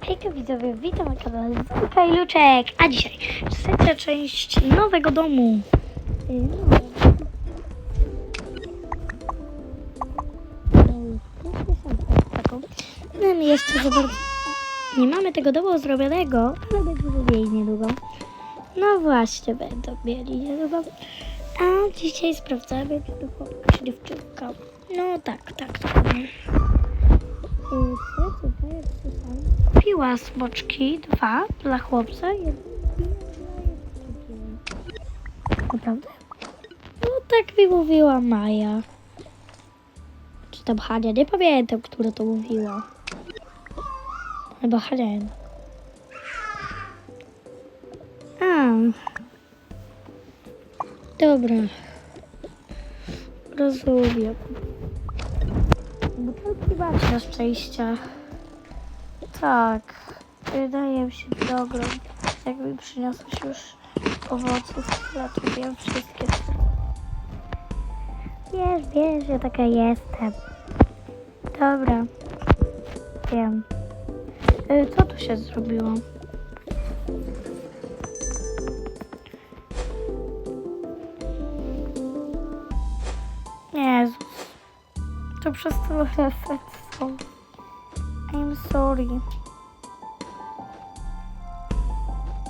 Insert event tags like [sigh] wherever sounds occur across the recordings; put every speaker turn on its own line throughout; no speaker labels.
Hejka widzowie, witam na kanale Zulka i Luczek, a dzisiaj trzecia część nowego domu. Yy. Mamy jeszcze za bardzo... Nie mamy tego domu zrobionego, ale będziemy mieli niedługo. No właśnie, będą mieli niedługo. A dzisiaj sprawdzamy, czy to chłopka, czy dziewczynka. No tak, tak, dokładnie. Piła smoczki, dwa dla chłopca, dziewczynki. Naprawdę? No tak mi mówiła Maja. Czy tam Hania? Nie pamiętam, która to mówiła. Chyba Hania. A. Dobra. Rozumiem. Butelki macie na szczęście. Tak. Wydaje mi się dobrą. Jak mi przyniosłeś już owoców, ja tu wiem wszystkie. Wiesz, wiesz, że taka jestem. Dobra. Wiem. Y, Co tu się zrobiło? Jezus. To przez to [laughs] są. Sorry.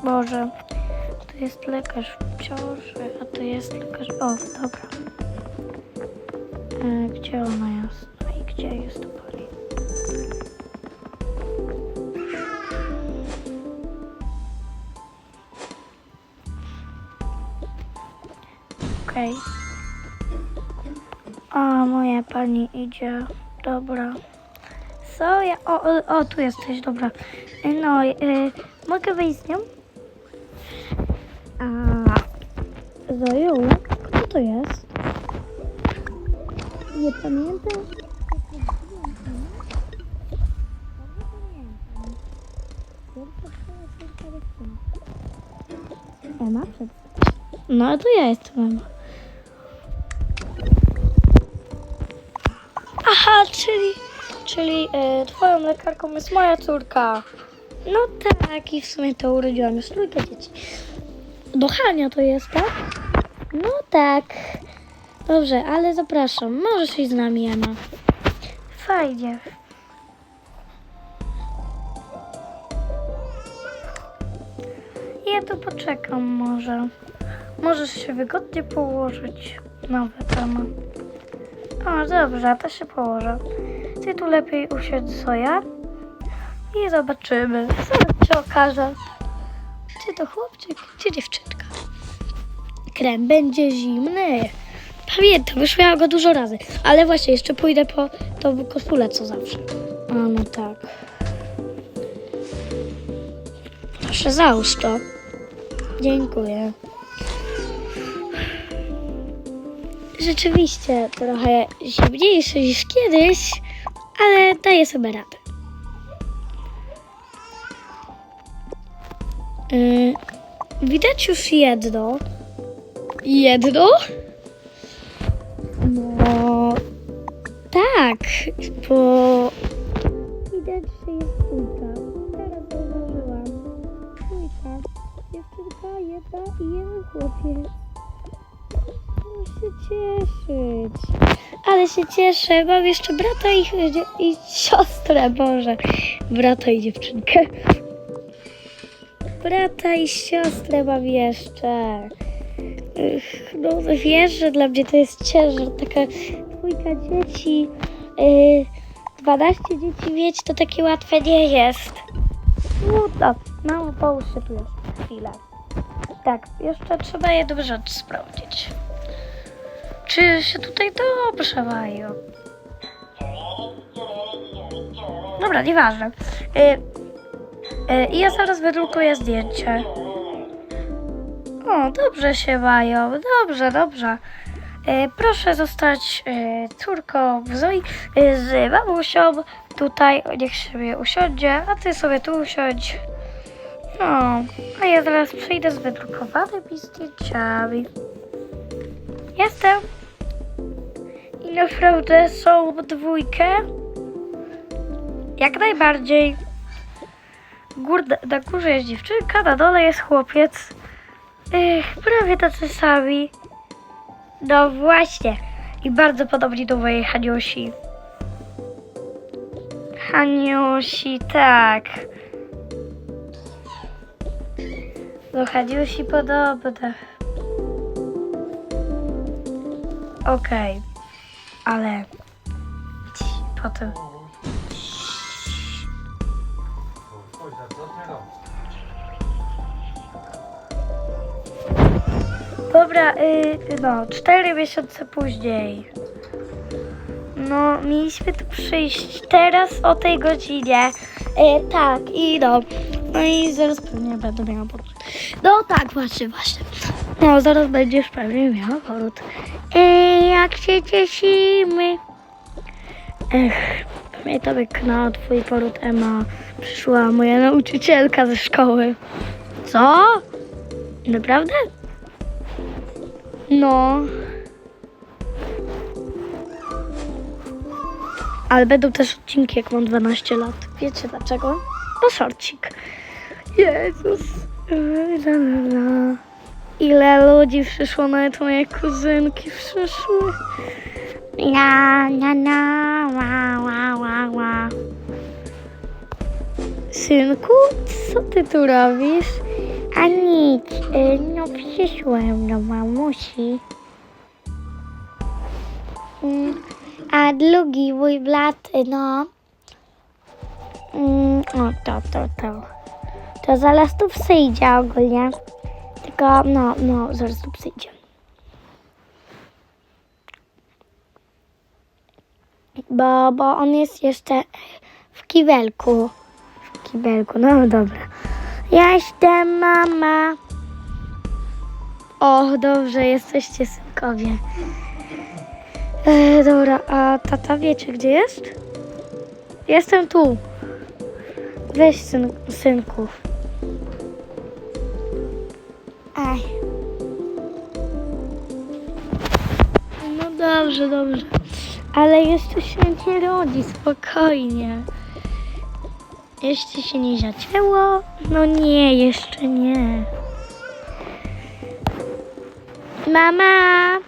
Boże. To jest lekarz w ciąży, a to jest lekarz... O, dobra. E, gdzie ona jest? No i gdzie jest to pani? Okej. O, moja pani idzie. Dobra. Co ja. O, o, o tu jesteś, dobra. No, y, mogę wyjść z nią? A. Zoju? Kto to jest? Nie pamiętam. Ema. No to ja jestem Ema. Aha, czyli, czyli e, twoją lekarką jest moja córka. No tak, i w sumie to urodziłam już trójkę dzieci. Do Hania to jest, tak? No tak. Dobrze, ale zapraszam. Możesz iść z nami, Ema. Fajnie. Ja tu poczekam może. Możesz się wygodnie położyć. Nowe temat. O, dobrze, to się położę. Ty tu lepiej usiądź co ja i zobaczymy. Zaraz się okaże, czy to chłopczyk, czy dziewczynka. Krem będzie zimny. Pamiętam, już miałam go dużo razy. Ale właśnie, jeszcze pójdę po tą koszulę, co zawsze. A, no tak. Proszę, załóż to. Dziękuję. rzeczywiście trochę zimniejszy niż kiedyś, ale daję sobie radę. Yy, widać już jedno. Jedno? No tak, bo widać, że jest dwójka. Teraz zauważyłam. Dwójka. Dziewczynka jedna i jeden chłopiec. Się cieszyć. Ale się cieszę. Mam jeszcze brata i, i siostrę, Boże. Brata i dziewczynkę. Brata i siostrę mam jeszcze. No wiesz, że dla mnie to jest ciężar. Taka dwójka dzieci. Yy, 12 dzieci mieć to takie łatwe nie jest. Trudno. Mamo, połóż się tu jeszcze chwilę. Tak, jeszcze trzeba jedną rzecz sprawdzić. Czy się tutaj dobrze mają? Dobra, nieważne. Y, y, I ja zaraz wydrukuję zdjęcie. O, dobrze się mają. Dobrze, dobrze. Y, proszę zostać córką Zoi z mamusią. Tutaj niech sobie usiądzie, a ty sobie tu usiądź. No, a ja zaraz przyjdę z wydrukowanymi zdjęciami. Jestem. I naprawdę są w dwójkę? Jak najbardziej. Górda, na górze jest dziewczynka, na dole jest chłopiec. Ech, prawie tacy sami. No właśnie. I bardzo podobni do mojej Haniusi. Haniusi, tak. Do Haniusi podobne. Okej. Ale... Potem... Dobra, y, no, cztery miesiące później. No, mieliśmy tu przyjść teraz o tej godzinie. Y, tak, i no. No i zaraz pewnie będę miała poród. No tak, właśnie, właśnie. No, zaraz będziesz pewnie miała poród. Ej, jak się cieszymy. Ech, pamiętam jak na twój poród Ema przyszła moja nauczycielka ze szkoły. Co? Naprawdę? No. Ale będą też odcinki, jak mam 12 lat. Wiecie dlaczego? Bo szorcik. Jezus. La, la, la. Ile ludzi przyszło, nawet moje kuzynki przyszły. La, la, la, ła, ła, ła, ła. Synku, co ty tu robisz? A nic, y, no przyszłem do mamusi. Mm, A drugi mój brat, no. Mm, O, to, to, to. To zaraz tu przyjdzie ogólnie. Tylko, no, no, zaraz tu przyjdzie. Bo, bo on jest jeszcze w kibelku. W kibelku, no dobra. Ja jestem mama. O, dobrze, jesteście synkowie. E, dobra, a tata wiecie gdzie jest? Jestem tu. Weź syn, synków. Dobrze, dobrze. Ale jeszcze się nie rodzi, spokojnie. Jeszcze się nie zacięło? No nie, jeszcze nie. Mama,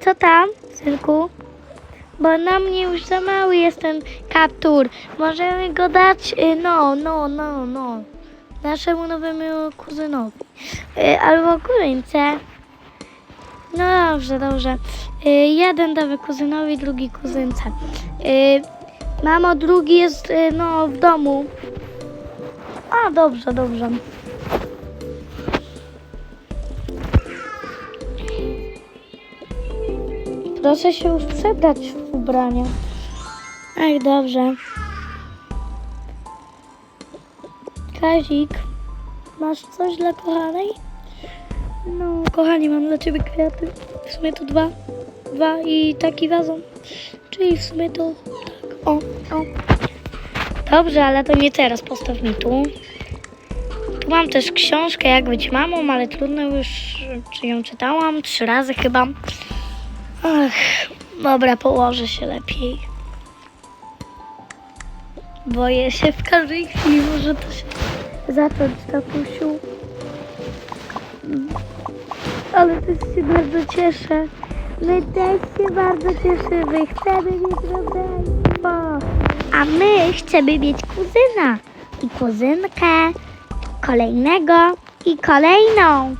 co tam, synku? Bo na mnie już za mały jest ten kaptur. Możemy go dać, y, no, no, no, no. Naszemu nowemu kuzynowi. Y, Albo kuzynce. No dobrze, dobrze. Y, Jeden damy kuzynowi, drugi kuzynce. Y, Mamo, drugi jest, y, no, w domu. A, dobrze, dobrze. Proszę się już przebrać w ubranie. Ach, dobrze. Kazik, masz coś dla kochanej? Kochanie, mam dla ciebie kwiaty. W sumie to dwa. Dwa i taki wazon. Czyli w sumie to tak. O, o. Dobrze, ale to nie teraz. Postaw mi tu. Tu mam też książkę, jak być mamą, ale trudno już, czy ją czytałam. Trzy razy chyba. Ach, dobra, położę się lepiej. Boję się w każdej chwili, może to się zacząć, tatusiu. Ale też się bardzo cieszę. My też się bardzo cieszymy. Chcemy mieć rodzeństwo. A my chcemy mieć kuzyna i kuzynkę, kolejnego i kolejną.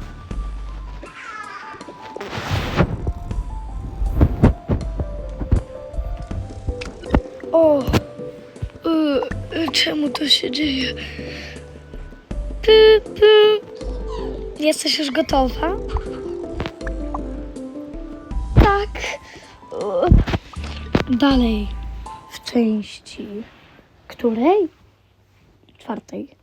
O, y, czemu to się dzieje? Py, py. Jesteś już gotowa? Dalej w części której? Czwartej.